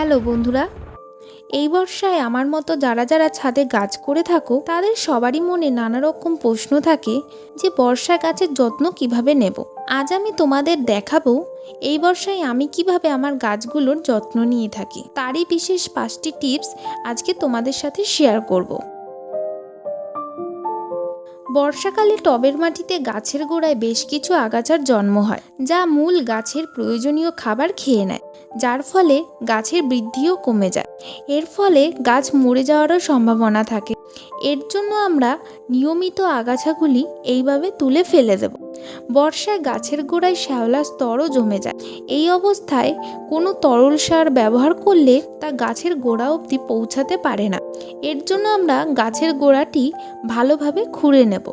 Hello বন্ধুরা। এই বর্ষায় আমার মতো যারা যারা ছাদে গাছ করে থাকো, তাদের সবারই মনে নানা রকম প্রশ্ন থাকে যে বর্ষা গাছের যত্ন কীভাবে নেব। আজ আমি তোমাদের দেখাবো এই বর্ষায় আমি কীভাবে আমার গাছগুলোর যত্ন নিয়ে থাকি। তারই বিশেষ পাঁচটি টিপস আজকে তোমাদের সাথে শেয়ার করব। বর্ষাকালে টবের মাটিতে গাছের গোড়ায় বেশ কিছু আগাছার জন্ম হয়, যা মূল গাছের প্রয়োজনীয় খাবার খেয়ে নেয়, যার ফলে গাছের বৃদ্ধিও কমে যায়। এর ফলে গাছ মরে যাওয়ারও সম্ভাবনা থাকে। এর জন্য আমরা নিয়মিত আগাছাগুলি এইভাবে তুলে ফেলে দেব। বর্ষায় গাছের গোড়ায় শ্যাওলা স্তরও জমে যায়। এই অবস্থায় কোনো তরল সার ব্যবহার করলে তা গাছের গোড়া অবধি পৌঁছাতে পারে না। এর জন্য আমরা গাছের গোড়াটি ভালোভাবে খুঁড়ে নেব।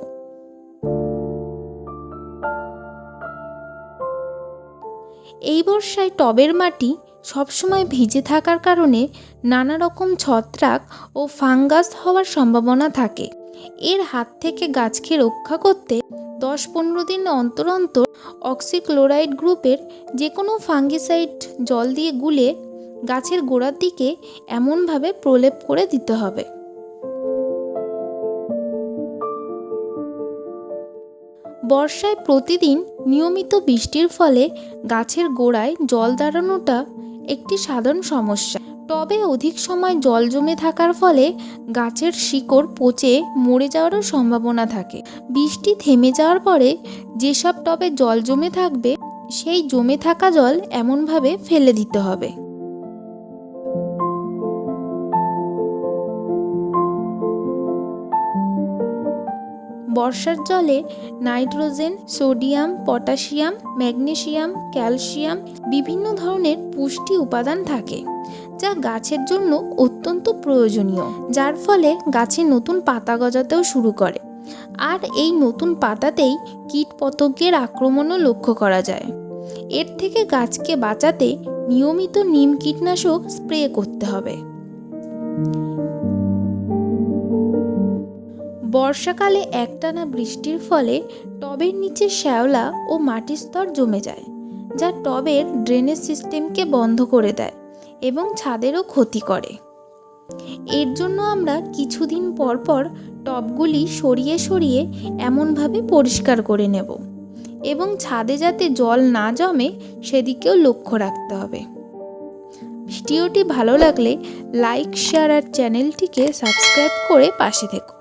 এই বর্ষায় টবের মাটি সবসময় ভিজে থাকার কারণে নানা রকম ছত্রাক ও ফাঙ্গাস হওয়ার সম্ভাবনা থাকে। এর হাত থেকে গাছকে রক্ষা করতে দশ পনেরো দিন অন্তর অন্তর অক্সিক্লোরাইড গ্রুপের যে কোনো ফাঙ্গিসাইড জল দিয়ে গুলে গাছের গোড়ার দিকে এমনভাবে প্রলেপ করে দিতে হবে। বর্ষায় প্রতিদিন নিয়মিত বৃষ্টির ফলে গাছের গোড়ায় জল দাঁড়ানোটা একটি সাধারণ সমস্যা। টবে অধিক সময় জল জমে থাকার ফলে গাছের শিকড় পচে মরে যাওয়ারও সম্ভাবনা থাকে। বৃষ্টি থেমে যাওয়ার পরে যেসব টবে জল জমে থাকবে, সেই জমে থাকা জল এমনভাবে ফেলে দিতে হবে। বর্ষার জলে nitrogen, sodium, potassium, magnesium, calcium বিভিন্ন ধরনের পুষ্টি উপাদান থাকে, যা গাছের জন্য অত্যন্ত প্রয়োজনীয়, যার ফলে গাছে নতুন পাতা গজাতেও শুরু করে। আর এই নতুন পাতাতেই কীট পতঙ্গের আক্রমণও লক্ষ্য করা যায়। এর থেকে গাছকে বাঁচাতে নিয়মিত নিম কীটনাশক স্প্রে করতে হবে। বর্ষাকালে একটানা বৃষ্টির ফলে টবের নিচে শ্যাওলা ও মাটির স্তর জমে যায়, যা টবের ড্রেনেজ সিস্টেমকে বন্ধ করে দেয় এবং ছাদেরও ক্ষতি করে। এর জন্য আমরা কিছুদিন পর পর টবগুলি সরিয়ে সরিয়ে এমনভাবে পরিষ্কার করে নেব এবং ছাদে যাতে জল না জমে সেদিকেও লক্ষ্য রাখতে হবে। ভিডিওটি ভালো লাগলে লাইক, শেয়ার আর চ্যানেলটিকে সাবস্ক্রাইব করে পাশে থেকো।